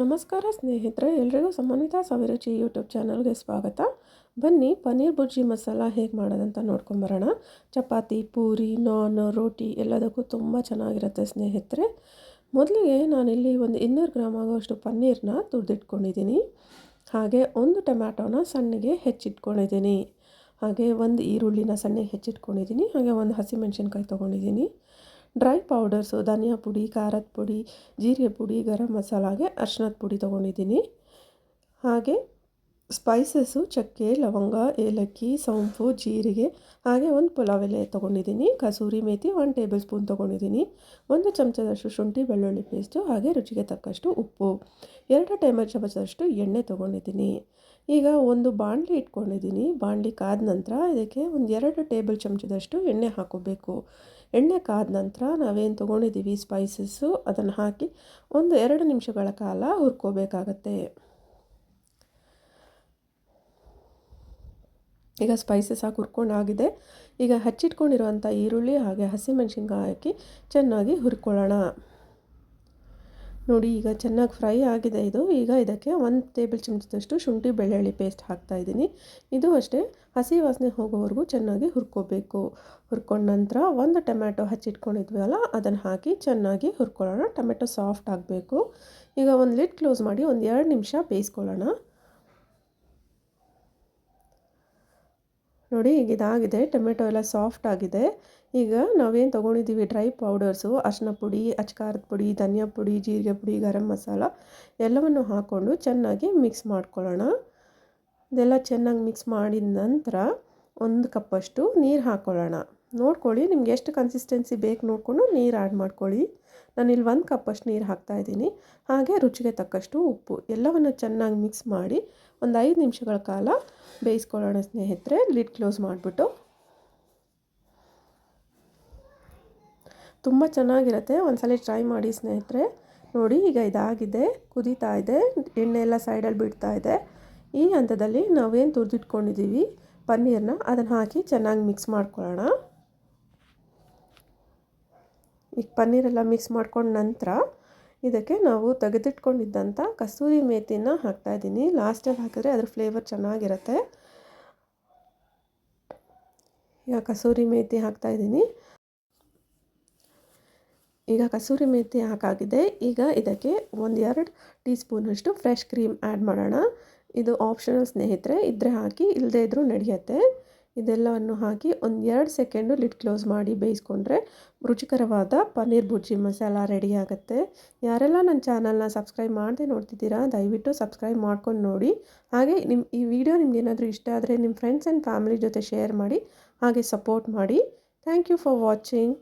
ನಮಸ್ಕಾರ ಸ್ನೇಹಿತರೆ, ಎಲ್ರಿಗೂ ಸಮನ್ವಿತಾ ಸವಿರುಚಿ ಯೂಟ್ಯೂಬ್ ಚಾನಲ್ಗೆ ಸ್ವಾಗತ. ಬನ್ನಿ, ಪನ್ನೀರ್ ಬುರ್ಜಿ ಮಸಾಲ ಹೇಗೆ ಮಾಡೋದಂತ ನೋಡ್ಕೊಂಬರೋಣ ಚಪಾತಿ, ಪೂರಿ, ನಾನ್, ರೋಟಿ ಎಲ್ಲದಕ್ಕೂ ತುಂಬ ಚೆನ್ನಾಗಿರುತ್ತೆ ಸ್ನೇಹಿತರೆ. ಮೊದಲಿಗೆ ನಾನಿಲ್ಲಿ ಒಂದು ಇನ್ನೂರು ಗ್ರಾಮ್ ಆಗೋಷ್ಟು ಪನ್ನೀರನ್ನ ತುರಿದಿಟ್ಕೊಂಡಿದ್ದೀನಿ. ಹಾಗೆ ಒಂದು ಟೊಮ್ಯಾಟೋನ ಸಣ್ಣಗೆ ಹೆಚ್ಚಿಟ್ಕೊಂಡಿದ್ದೀನಿ. ಹಾಗೆ ಒಂದು ಈರುಳ್ಳಿನ ಸಣ್ಣಗೆ ಹೆಚ್ಚಿಟ್ಕೊಂಡಿದ್ದೀನಿ. ಹಾಗೆ ಒಂದು ಹಸಿಮೆಣ್ಸಿನ್ಕಾಯಿ ತೊಗೊಂಡಿದ್ದೀನಿ. ಡ್ರೈ ಪೌಡರ್ಸು ಧನಿಯಾ ಪುಡಿ, ಖಾರದ ಪುಡಿ, ಜೀರಿಗೆ ಪುಡಿ, ಗರಂ ಮಸಾಲಾಗೆ ಅರ್ಶಿನದ ಪುಡಿ ತೊಗೊಂಡಿದ್ದೀನಿ. ಹಾಗೆ ಸ್ಪೈಸಸ್ಸು ಚಕ್ಕೆ, ಲವಂಗ, ಏಲಕ್ಕಿ, ಸೋಂಪು, ಜೀರಿಗೆ, ಹಾಗೆ ಒಂದು ಪುಲಾವ್ ಎಲೆ ತೊಗೊಂಡಿದ್ದೀನಿ. Kasuri methi one tablespoon ತೊಗೊಂಡಿದ್ದೀನಿ. ಒಂದು ಚಮಚದಷ್ಟು ಶುಂಠಿ, ಬೆಳ್ಳುಳ್ಳಿ ಪೇಸ್ಟು ಹಾಗೆ ರುಚಿಗೆ ತಕ್ಕಷ್ಟು ಉಪ್ಪು. ಎರಡು ಟೇಬಲ್ ಚಮಚದಷ್ಟು ಎಣ್ಣೆ ತೊಗೊಂಡಿದ್ದೀನಿ. ಈಗ ಒಂದು ಬಾಣಲಿ ಇಟ್ಕೊಂಡಿದ್ದೀನಿ. ಬಾಣಲಿ ಕಾದ ನಂತರ ಇದಕ್ಕೆ ಒಂದು ಎರಡು ಟೇಬಲ್ ಚಮಚದಷ್ಟು ಎಣ್ಣೆ ಹಾಕೋಬೇಕು. ಎಣ್ಣೆ ಕಾದ ನಂತರ ನಾವೇನು ತೊಗೊಂಡಿದ್ದೀವಿ ಸ್ಪೈಸಸ್ಸು ಅದನ್ನು ಹಾಕಿ ಒಂದು ಎರಡು ನಿಮಿಷಗಳ ಕಾಲ ಹುರ್ಕೋಬೇಕಾಗತ್ತೆ. ಈಗ ಸ್ಪೈಸಸ್ ಹಾಕಿ ಹುರ್ಕೊಂಡಾಗಿದೆ ಈಗ ಹಚ್ಚಿಟ್ಕೊಂಡಿರುವಂಥ ಈರುಳ್ಳಿ ಹಾಗೆ ಹಸಿಮೆಣ್ಸಿನ್ಕಾಯಿ ಹಾಕಿ ಚೆನ್ನಾಗಿ ಹುರ್ಕೊಳ್ಳೋಣ. ನೋಡಿ, ಈಗ ಚೆನ್ನಾಗಿ ಫ್ರೈ ಆಗಿದೆ ಇದು. ಈಗ ಇದಕ್ಕೆ ಒಂದು ಟೇಬಲ್ ಚಮಚದಷ್ಟು ಶುಂಠಿ ಬೆಳ್ಳುಳ್ಳಿ ಪೇಸ್ಟ್ ಹಾಕ್ತಾಯಿದ್ದೀನಿ ಇದು ಅಷ್ಟೇ, ಹಸಿ ವಾಸನೆ ಹೋಗೋವರೆಗೂ ಚೆನ್ನಾಗಿ ಹುರ್ಕೋಬೇಕು. ಹುರ್ಕೊಂಡ ನಂತರ ಒಂದು ಟೊಮ್ಯಾಟೊ ಹಚ್ಚಿಟ್ಕೊಂಡಿದ್ವಲ್ಲ, ಅದನ್ನು ಹಾಕಿ ಚೆನ್ನಾಗಿ ಹುರ್ಕೊಳ್ಳೋಣ. ಟೊಮೆಟೊ ಸಾಫ್ಟ್ ಆಗಬೇಕು. ಈಗ ಒಂದು ಲಿಡ್ ಕ್ಲೋಸ್ ಮಾಡಿ ಒಂದು ಎರಡು ನಿಮಿಷ ಬೇಯಿಸ್ಕೊಳ್ಳೋಣ. ನೋಡಿ ಈಗ ಇದಾಗಿದೆ. ಟೊಮೆಟೊ ಎಲ್ಲ ಸಾಫ್ಟ್ ಆಗಿದೆ. ಈಗ ನಾವೇನು ತೊಗೊಂಡಿದ್ದೀವಿ? ಡ್ರೈ ಪೌಡರ್ಸು ಅರ್ಶಿನ ಪುಡಿ, ಅಚ್ಕಾರದ ಪುಡಿ, ಧನಿಯಾ ಪುಡಿ, ಜೀರಿಗೆ ಪುಡಿ, ಗರಂ ಮಸಾಲ ಎಲ್ಲವನ್ನು ಹಾಕ್ಕೊಂಡು ಚೆನ್ನಾಗಿ ಮಿಕ್ಸ್ ಮಾಡ್ಕೊಳ್ಳೋಣ. ಇದೆಲ್ಲ ಚೆನ್ನಾಗಿ ಮಿಕ್ಸ್ ಮಾಡಿದ ನಂತರ ಒಂದು ಕಪ್ಪಷ್ಟು ನೀರು ಹಾಕ್ಕೊಳ್ಳೋಣ ನೋಡ್ಕೊಳ್ಳಿ, ನಿಮ್ಗೆ ಎಷ್ಟು ಕನ್ಸಿಸ್ಟೆನ್ಸಿ ಬೇಕು ನೋಡಿಕೊಂಡು ನೀರು ಆ್ಯಡ್ ಮಾಡ್ಕೊಳ್ಳಿ. ನಾನು ಇಲ್ಲಿ ಒಂದು ಕಪ್ಪಷ್ಟು ನೀರು ಹಾಕ್ತಾ ಇದ್ದೀನಿ. ಹಾಗೆ ರುಚಿಗೆ ತಕ್ಕಷ್ಟು ಉಪ್ಪು. ಎಲ್ಲವನ್ನು ಚೆನ್ನಾಗಿ ಮಿಕ್ಸ್ ಮಾಡಿ ಒಂದು ಐದು ನಿಮಿಷಗಳ ಕಾಲ ಬೇಯಿಸ್ಕೊಳ್ಳೋಣ ಸ್ನೇಹಿತರೆ. ಲಿಡ್ ಕ್ಲೋಸ್ ಮಾಡಿಬಿಟ್ಟು. ತುಂಬ ಚೆನ್ನಾಗಿರುತ್ತೆ. ಒಂದ್ಸಲ ಟ್ರೈ ಮಾಡಿ ಸ್ನೇಹಿತರೆ. ನೋಡಿ, ಈಗ ಇದಾಗಿದೆ. ಕುದೀತಾ ಇದೆ. ಎಣ್ಣೆ ಎಲ್ಲ ಸೈಡಲ್ಲಿ ಬಿಡ್ತಾ ಇದೆ. ಈ ಹಂತದಲ್ಲಿ ನಾವೇನು ತುರಿದಿಟ್ಕೊಂಡಿದ್ದೀವಿ? ಪನ್ನೀರನ್ನ ಅದನ್ನು ಹಾಕಿ ಚೆನ್ನಾಗಿ ಮಿಕ್ಸ್ ಮಾಡ್ಕೊಳ್ಳೋಣ. ಈಗ ಪನ್ನೀರೆಲ್ಲ ಮಿಕ್ಸ್ ಮಾಡ್ಕೊಂಡ ನಂತರ ಇದಕ್ಕೆ ನಾವು ತೆಗೆದಿಟ್ಕೊಂಡಿದ್ದಂಥ ಕಸೂರಿ ಮೇಥಿನ ಹಾಕ್ತಾಯಿದ್ದೀನಿ ಲಾಸ್ಟಲ್ಲಿ ಹಾಕಿದ್ರೆ ಅದ್ರ ಫ್ಲೇವರ್ ಚೆನ್ನಾಗಿರುತ್ತೆ. ಈಗ ಕಸೂರಿ ಮೇಥಿ ಹಾಕ್ತಾಯಿದ್ದೀನಿ ಈಗ ಕಸೂರಿ ಮೇಥಿ ಹಾಕಾಗಿದೆ. ಈಗ ಇದಕ್ಕೆ ಒಂದು ಎರಡು ಟೀ ಸ್ಪೂನಷ್ಟು ಫ್ರೆಶ್ ಕ್ರೀಮ್ ಆ್ಯಡ್ ಮಾಡೋಣ. ಇದು ಆಪ್ಷನಲ್ ಸ್ನೇಹಿತರೆ ಇದ್ದರೆ ಹಾಕಿ ಇಲ್ಲದೇ ಇದ್ದರೂ ನಡೆಯುತ್ತೆ. ಇದೆಲ್ಲವನ್ನು ಹಾಕಿ ಒಂದು ಎರಡು ಸೆಕೆಂಡು ಲಿಡ್ ಕ್ಲೋಸ್ ಮಾಡಿ ಬೇಯಿಸ್ಕೊಂಡ್ರೆ ರುಚಿಕರವಾದ ಪನ್ನೀರ್ ಬುರ್ಜಿ ಮಸಾಲ ರೆಡಿ ಆಗುತ್ತೆ. ಯಾರೆಲ್ಲ ನನ್ನ ಚಾನಲ್ನ ಸಬ್ಸ್ಕ್ರೈಬ್ ಮಾಡದೆ ನೋಡ್ತಿದ್ದೀರಾ, ದಯವಿಟ್ಟು ಸಬ್ಸ್ಕ್ರೈಬ್ ಮಾಡ್ಕೊಂಡು ನೋಡಿ. ಹಾಗೆ ನಿಮ್ಮ ಈ ವಿಡಿಯೋ ನಿಮ್ಗೆ ಏನಾದರೂ ಇಷ್ಟ ಆದರೆ ನಿಮ್ಮ ಫ್ರೆಂಡ್ಸ್ ಆ್ಯಂಡ್ ಫ್ಯಾಮಿಲಿ ಜೊತೆ ಶೇರ್ ಮಾಡಿ, ಹಾಗೆ ಸಪೋರ್ಟ್ ಮಾಡಿ. Thank you for watching